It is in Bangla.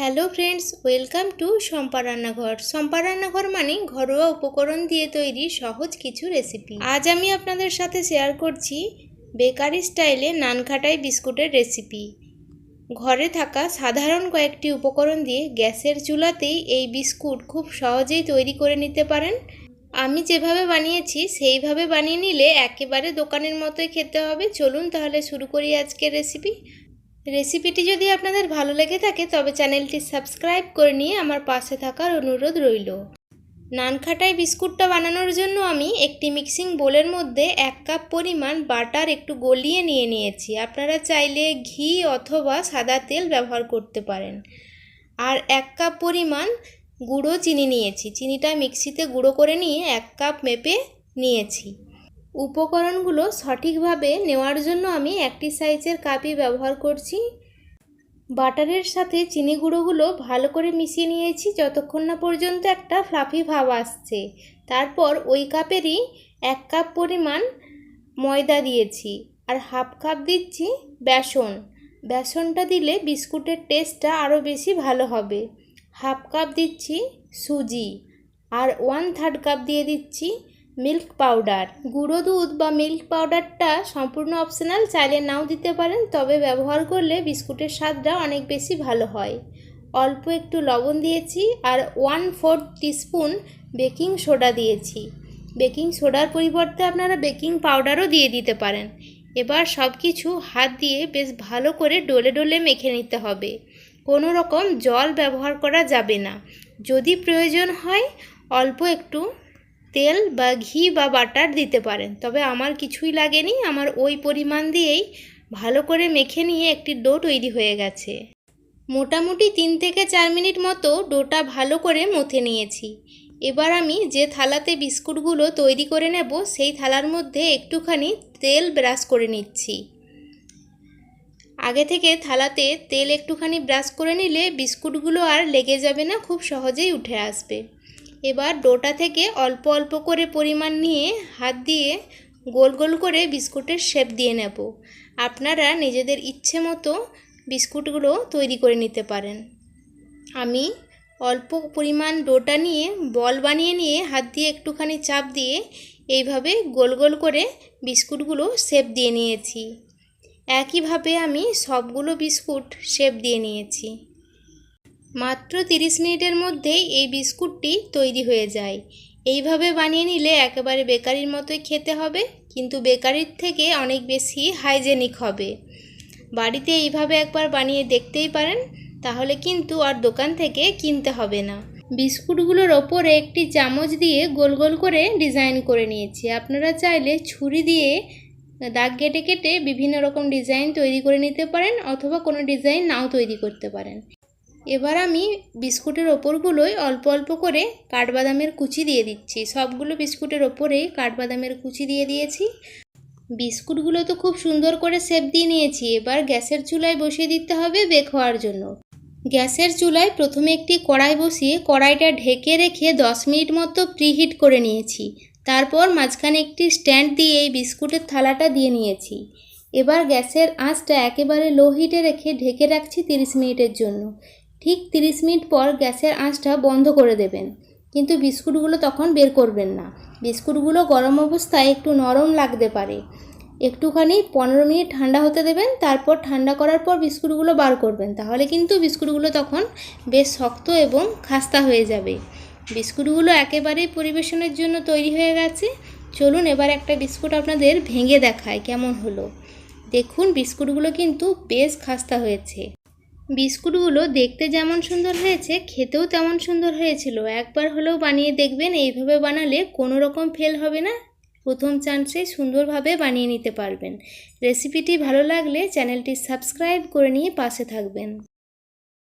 Hello friends, welcome to Shampa রান্নাঘর। শম্পা রান্নাঘর মানে ঘরোয়া উপকরণ দিয়ে তৈরি সহজ কিছু রেসিপি। আজ আমি আপনাদের সাথে শেয়ার করছি বেকারি স্টাইলে নানখাটাই বিস্কুটের রেসিপি। ঘরে থাকা সাধারণ কয়েকটি উপকরণ দিয়ে গ্যাসের চুলাতেই এই বিস্কুট খুব সহজেই তৈরি করে নিতে পারেন। আমি যেভাবে বানিয়েছি, সেইভাবে বানিয়ে নিলে একেবারে দোকানের মতোই খেতে হবে। চলুন তাহলে শুরু করি আজকের রেসিপি। রেসিপিটি যদি আপনাদের ভালো লেগে থাকে, তবে চ্যানেলটি সাবস্ক্রাইব করে নিয়ে আমার পাশে থাকার অনুরোধ রইল। নানখাটাই বিস্কুটটা বানানোর জন্য আমি একটি মিক্সিং বোলের মধ্যে এক কাপ পরিমাণ বাটার একটু গলিয়ে নিয়ে নিয়েছি। আপনারা চাইলে ঘি অথবা সাদা তেল ব্যবহার করতে পারেন। আর এক কাপ পরিমাণ গুঁড়ো চিনি নিয়েছি। চিনিটা মিক্সিতে গুঁড়ো করে নিয়ে এক কাপ মেপে নিয়েছি। উপকরণগুলো সঠিকভাবে নেওয়ার জন্য আমি একটি সাইজের কাপই ব্যবহার করছি। বাটারের সাথে চিনি গুঁড়োগুলো ভালো করে মিশিয়ে নিয়েছি যতক্ষণ না পর্যন্ত একটা ফ্লাফি ভাব আসছে। তারপর ওই কাপেরই এক কাপ পরিমাণ ময়দা দিয়েছি আর হাফ কাপ দিচ্ছি বেসন। বেসনটা দিলে বিস্কুটের টেস্টটা আরও বেশি ভালো হবে। হাফ কাপ দিচ্ছি সুজি আর ওয়ান থার্ড কাপ দিয়ে দিচ্ছি মিল্ক পাউডার। গুঁড়ো দুধ বা মিল্ক পাউডারটা সম্পূর্ণ অপশনাল, চাইলে নাও দিতে পারেন, তবে ব্যবহার করলে বিস্কুটের স্বাদটা অনেক বেশি ভালো হয়। অল্প একটু লবণ দিয়েছি আর one fourth teaspoon baking soda দিয়েছি। বেকিং সোডার পরিবর্তে আপনারা বেকিং পাউডারও দিয়ে দিতে পারেন। এবার সব কিছু হাত দিয়ে বেশ ভালো করে ডলে ডলে মেখে নিতে হবে। কোনো রকম জল ব্যবহার করা যাবে না। যদি প্রয়োজন হয়, অল্প একটু তেল বা ঘি বা বাটার দিতে পারেন। তবে আমার কিছুই লাগেনি। আমার ওই পরিমাণ দিয়েই ভালো করে মেখে নিয়ে একটি ডো তৈরি হয়ে গেছে। মোটামুটি তিন থেকে চার মিনিট মতো ডোটা ভালো করে মথে নিয়েছি। এবার আমি যে থালাতে বিস্কুটগুলো তৈরি করে নেব, সেই থালার মধ্যে একটুখানি তেল ব্রাশ করে নিচ্ছি। আগে থেকে থালাতে তেল একটুখানি ব্রাশ করে নিলে বিস্কুটগুলো আর লেগে যাবে না, খুব সহজেই উঠে আসবে। এবার ডোটা থেকে অল্প অল্প করে পরিমাণ নিয়ে হাত দিয়ে গোল গোল করে বিস্কুটের শেপ দিয়ে নেব। আপনারা নিজেদের ইচ্ছে মতো বিস্কুটগুলো তৈরি করে নিতে পারেন। আমি অল্প পরিমাণ ডোটা নিয়ে বল বানিয়ে নিয়ে হাত দিয়ে একটুখানি চাপ দিয়ে এইভাবে গোল গোল করে বিস্কুটগুলো শেপ দিয়ে নিয়েছি। একইভাবে আমি সবগুলো বিস্কুট শেপ দিয়ে নিয়েছি। মাত্র তিরিশ মিনিটের মধ্যেই এই বিস্কুটটি তৈরি হয়ে যায়। এইভাবে বানিয়ে নিলে একেবারে বেকারির মতোই খেতে হবে, কিন্তু বেকারির থেকে অনেক বেশি হাইজেনিক হবে। বাড়িতে এইভাবে একবার বানিয়ে দেখতেই পারেন, তাহলে কিন্তু আর দোকান থেকে কিনতে হবে না। বিস্কুটগুলোর ওপরে একটি চামচ দিয়ে গোল গোল করে ডিজাইন করে নিয়েছি। আপনারা চাইলে ছুরি দিয়ে দাগ কেটে কেটে বিভিন্ন রকম ডিজাইন তৈরি করে নিতে পারেন, অথবা কোনো ডিজাইন নাও তৈরি করতে পারেন। এবার আমি বিস্কুটের ওপরগুলোই অল্প অল্প করে কাঠবাদামের কুচি দিয়ে দিচ্ছি। সবগুলো বিস্কুটের ওপরেই কাঠবাদামের কুচি দিয়ে দিয়েছি। বিস্কুটগুলো তো খুব সুন্দর করে শেপ দিয়ে নিয়েছি। এবার গ্যাসের চুলায় বসিয়ে দিতে হবে বেক হওয়ার জন্য। গ্যাসের চুলায় প্রথমে একটি কড়াই বসিয়ে কড়াইটা ঢেকে রেখে দশ মিনিট মতো প্রিহিট করে নিয়েছি। তারপর মাঝখানে একটি স্ট্যান্ড দিয়ে এই বিস্কুটের থালাটা দিয়ে নিয়েছি। এবার গ্যাসের আঁচটা একেবারে লো হিটে রেখে ঢেকে রাখছি তিরিশ মিনিটের জন্য। ঠিক তিরিশ মিনিট পর গ্যাসের আঁচটা বন্ধ করে দেবেন। কিন্তু বিস্কুটগুলো তখন বের করবেন না। বিস্কুটগুলো গরম অবস্থায় একটু নরম লাগতে পারে। একটুখানি পনেরো মিনিট ঠান্ডা হতে দেবেন, তারপর ঠান্ডা করার পর বিস্কুটগুলো বার করবেন। তাহলে কিন্তু বিস্কুটগুলো তখন বেশ শক্ত এবং খাস্তা হয়ে যাবে। বিস্কুটগুলো একেবারেই পরিবেশনের জন্য তৈরি হয়ে গেছে। চলুন এবার একটা বিস্কুট আপনাদের ভেঙে দেখায় কেমন হলো। দেখুন, বিস্কুটগুলো কিন্তু বেশ খাস্তা হয়েছে। বিস্কুটগুলো দেখতে যেমন সুন্দর হয়েছে, খেতেও তেমন সুন্দর হয়েছিল। একবার হলেও বানিয়ে দেখবেন, এইভাবে বানালে কোনো রকম ফেল হবে না। প্রথম চান্সে সুন্দরভাবে বানিয়ে নিতে পারবেন। রেসিপিটি ভালো লাগলে চ্যানেলটি সাবস্ক্রাইব করে নিয়ে পাশে থাকবেন।